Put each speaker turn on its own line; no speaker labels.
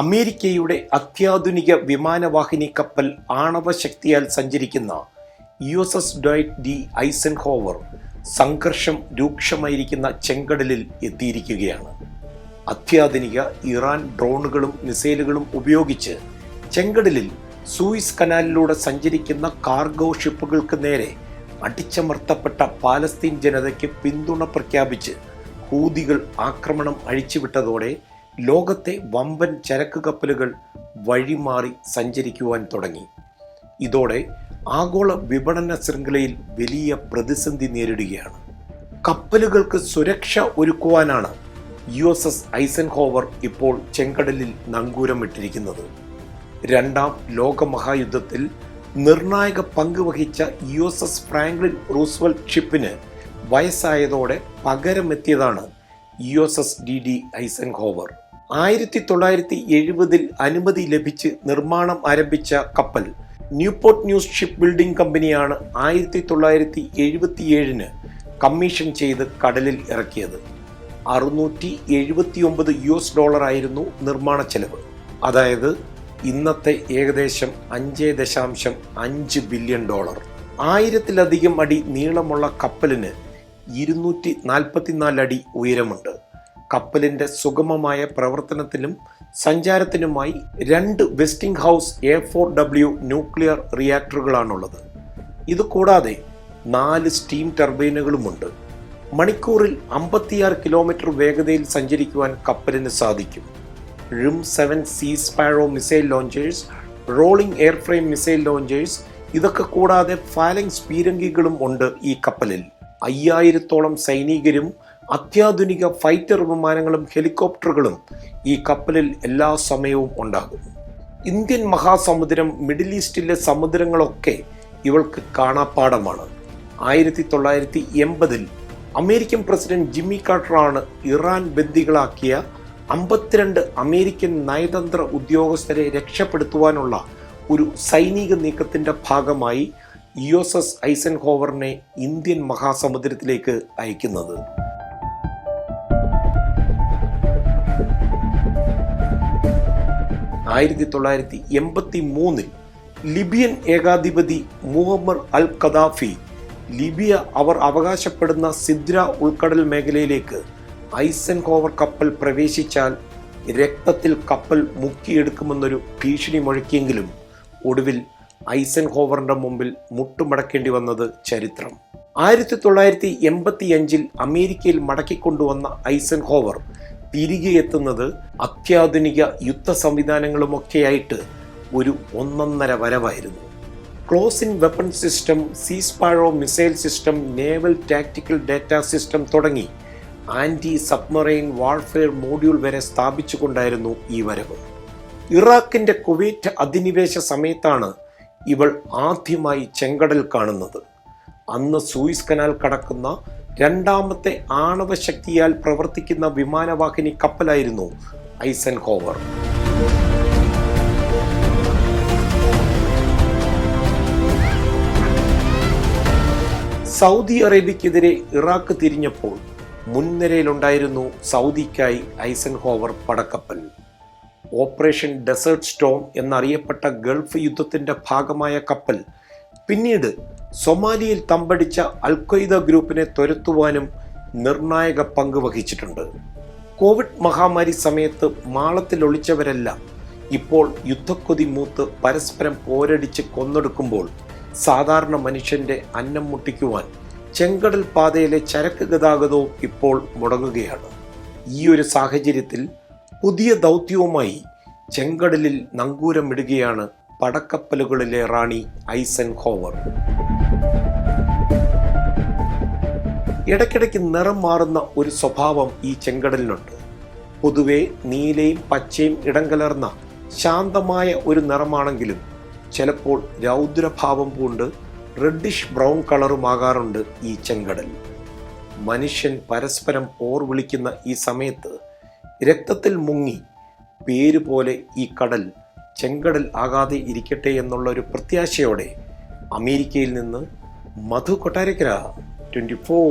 അമേരിക്കയുടെ അത്യാധുനിക വിമാനവാഹിനി കപ്പൽ ആണവ ശക്തിയാൽ സഞ്ചരിക്കുന്ന U S S Dwight D Eisenhower സംഘർഷം രൂക്ഷമായിരിക്കുന്ന ചെങ്കടലിൽ എത്തിയിരിക്കുകയാണ്. അത്യാധുനിക ഇറാൻ ഡ്രോണുകളും മിസൈലുകളും ഉപയോഗിച്ച് ചെങ്കടലിൽ സൂയിസ് കനാലിലൂടെ സഞ്ചരിക്കുന്ന കാർഗോ ഷിപ്പുകൾക്ക് നേരെ അടിച്ചമർത്തപ്പെട്ട പാലസ്തീൻ ജനതയ്ക്ക് പിന്തുണ പ്രഖ്യാപിച്ച് ഹൂതികൾ ആക്രമണം അഴിച്ചുവിട്ടതോടെ ലോകത്തെ വമ്പൻ ചരക്ക് കപ്പലുകൾ വഴിമാറി സഞ്ചരിക്കുവാൻ തുടങ്ങി. ഇതോടെ ആഗോള വിപണന ശൃംഖലയിൽ വലിയ പ്രതിസന്ധി നേരിടുകയാണ്. കപ്പലുകൾക്ക് സുരക്ഷ ഒരുക്കുവാനാണ് യു എസ് എസ് ഐസൻഹോവർ ഇപ്പോൾ ചെങ്കടലിൽ നങ്കൂരമിട്ടിരിക്കുന്നത്. രണ്ടാം ലോകമഹായുദ്ധത്തിൽ നിർണായക പങ്ക് വഹിച്ച U S S Franklin Roosevelt ഷിപ്പിന് വയസ്സായതോടെ പകരമെത്തിയതാണ് U S S D D Eisenhower. ആയിരത്തി തൊള്ളായിരത്തി എഴുപതിൽ അനുമതി ലഭിച്ച് നിർമ്മാണം ആരംഭിച്ച കപ്പൽ ന്യൂപോർട്ട് ന്യൂസ് ഷിപ്പ് ബിൽഡിംഗ് കമ്പനിയാണ് ആയിരത്തി തൊള്ളായിരത്തി എഴുപത്തിയേഴിന് കമ്മീഷൻ ചെയ്ത് കടലിൽ ഇറക്കിയത്. അറുന്നൂറ്റി എഴുപത്തി ഒമ്പത് യു എസ് ഡോളർ ആയിരുന്നു നിർമ്മാണ ചെലവ്. അതായത് ഇന്നത്തെ ഏകദേശം അഞ്ച് ദശാംശം അഞ്ച് ബില്യൺ ഡോളർ. ആയിരത്തിലധികം അടി നീളമുള്ള കപ്പലിന് ഇരുന്നൂറ്റി നാൽപ്പത്തിനാല് അടി ഉയരമുണ്ട്. കപ്പലിന്റെ സുഗമമായ പ്രവർത്തനത്തിനും സഞ്ചാരത്തിനുമായി രണ്ട് Westinghouse A four W nuclear റിയാക്ടറുകളാണുള്ളത്. ഇതുകൂടാതെ നാല് സ്റ്റീം ടർബൈനുകളുമുണ്ട്. മണിക്കൂറിൽ അമ്പത്തിയാറ് കിലോമീറ്റർ വേഗതയിൽ സഞ്ചരിക്കുവാൻ കപ്പലിന് സാധിക്കും. RIM seven Sea Sparrow missile launchers rolling airframe missile launchers ഇതൊക്കെ കൂടാതെ ഫാലങ്സ് പീരങ്കികളും ഉണ്ട് ഈ കപ്പലിൽ. അയ്യായിരത്തോളം സൈനികരും അത്യാധുനിക ഫൈറ്റർ വിമാനങ്ങളും ഹെലികോപ്റ്ററുകളും ഈ കപ്പലിൽ എല്ലാ സമയവും ഉണ്ടാകും. ഇന്ത്യൻ മഹാസമുദ്രം മിഡിൽ ഈസ്റ്റിലെ സമുദ്രങ്ങളൊക്കെ ഇവൾക്ക് കാണാപ്പാടമാണ് ആയിരത്തി തൊള്ളായിരത്തി എൺപതിൽ അമേരിക്കൻ പ്രസിഡന്റ് ജിമ്മി കാർട്ടറാണ് ഇറാൻ ബന്ദികളാക്കിയ അമ്പത്തിരണ്ട് അമേരിക്കൻ നയതന്ത്ര ഉദ്യോഗസ്ഥരെ രക്ഷപ്പെടുത്തുവാനുള്ള ഒരു സൈനിക നീക്കത്തിന്റെ ഭാഗമായി യു എസ് എസ് ഐസൻഹോവറിനെ ഇന്ത്യൻ മഹാസമുദ്രത്തിലേക്ക് അയക്കുന്നത്. ആയിരത്തി തൊള്ളായിരത്തി എൺപത്തി മൂന്നിൽ ലിബിയൻ ഏകാധിപതി മുഹമ്മർ അൽ ഖദാഫി ലിബിയ അവർ അവകാശപ്പെടുന്ന സിദ്ര ഉൾക്കടൽ മേഖലയിലേക്ക് ഐസൻ കോവർ കപ്പൽ പ്രവേശിച്ചാൽ രക്തത്തിൽ കപ്പൽ മുക്കിയെടുക്കുമെന്നൊരു ഭീഷണി മുഴക്കിയെങ്കിലും ഒടുവിൽ ഐസൻ കോവറിന്റെ മുമ്പിൽ മുട്ടുമടക്കേണ്ടി വന്നത് ചരിത്രം. ആയിരത്തി തൊള്ളായിരത്തി എൺപത്തി അഞ്ചിൽ അമേരിക്കയിൽ മടക്കിക്കൊണ്ടുവന്ന ഐസൻഹോവർ തിരികെ എത്തുന്നത് അത്യാധുനിക യുദ്ധ സംവിധാനങ്ങളുമൊക്കെയായിട്ട് ഒരു ഒന്നൊന്നര വരവായിരുന്നു. Close in weapon system Sea Sparrow missile system naval tactical data system തുടങ്ങി ആന്റി സബ്മറൈൻ വാൾഫെയർ മോഡ്യൂൾ വരെ സ്ഥാപിച്ചുകൊണ്ടായിരുന്നു ഈ വരവ്. ഇറാഖിന്റെ കുവൈറ്റ് അധിനിവേശ സമയത്താണ് ഇവൾ ആദ്യമായി ചെങ്കടൽ കാണുന്നത്. അന്ന് സൂയിസ് കനാൽ കടക്കുന്ന രണ്ടാമത്തെ ആണവ ശക്തിയാൽ പ്രവർത്തിക്കുന്ന വിമാനവാഹിനി കപ്പലായിരുന്നു ഐസൻ ഹോവർ സൗദി അറേബ്യക്കെതിരെ ഇറാഖ് തിരിഞ്ഞപ്പോൾ മുൻനിരയിലുണ്ടായിരുന്നു സൗദിക്കായി ഐസൻ ഹോവർ പടക്കപ്പൽ. ഓപ്പറേഷൻ ഡെസേർട്ട് സ്റ്റോം എന്നറിയപ്പെട്ട ഗൾഫ് യുദ്ധത്തിന്റെ ഭാഗമായ കപ്പൽ പിന്നീട് സൊമാലിയയിൽ തമ്പടിച്ച അൽഖ്വയ്ദ ഗ്രൂപ്പിനെ തുരത്തുവാനും നിർണായക പങ്ക് വഹിച്ചിട്ടുണ്ട്. കോവിഡ് മഹാമാരി സമയത്ത് മാളത്തിൽ ഒളിച്ചവരെല്ലാം ഇപ്പോൾ യുദ്ധക്കൊതി മൂത്ത് പരസ്പരം പോരടിച്ച് കൊന്നൊടുക്കുമ്പോൾ സാധാരണ മനുഷ്യന്റെ അന്നം മുട്ടിക്കുവാൻ ചെങ്കടൽ പാതയിലെ ചരക്ക് ഗതാഗതവും ഇപ്പോൾ മുടങ്ങുകയാണ്. ഈ ഒരു സാഹചര്യത്തിൽ പുതിയ ദൗത്യവുമായി ചെങ്കടലിൽ നങ്കൂരമിടുകയാണ് പടക്കപ്പലുകളിലെ റാണി ഐസൻ ഹോവർ ഇടയ്ക്കിടയ്ക്ക് നിറം മാറുന്ന ഒരു സ്വഭാവം ഈ ചെങ്കടലിനുണ്ട് പൊതുവെ നീലയും പച്ചയും ഇടം കലർന്ന ശാന്തമായ ഒരു നിറമാണെങ്കിലും ചിലപ്പോൾ രൗദ്രഭാവം പൂണ്ട് റെഡിഷ് ബ്രൗൺ കളറുമാകാറുണ്ട് ഈ ചെങ്കടൽ. മനുഷ്യൻ പരസ്പരം പോർ വിളിക്കുന്ന ഈ സമയത്ത് രക്തത്തിൽ മുങ്ങി പേര് പോലെ ഈ കടൽ ചെങ്കടൽ ആകാതെ ഇരിക്കട്ടെ എന്നുള്ള ഒരു പ്രത്യാശയോടെ അമേരിക്കയിൽ നിന്ന് മധു കൊട്ടാരക്കര ട്വന്റി ഫോർ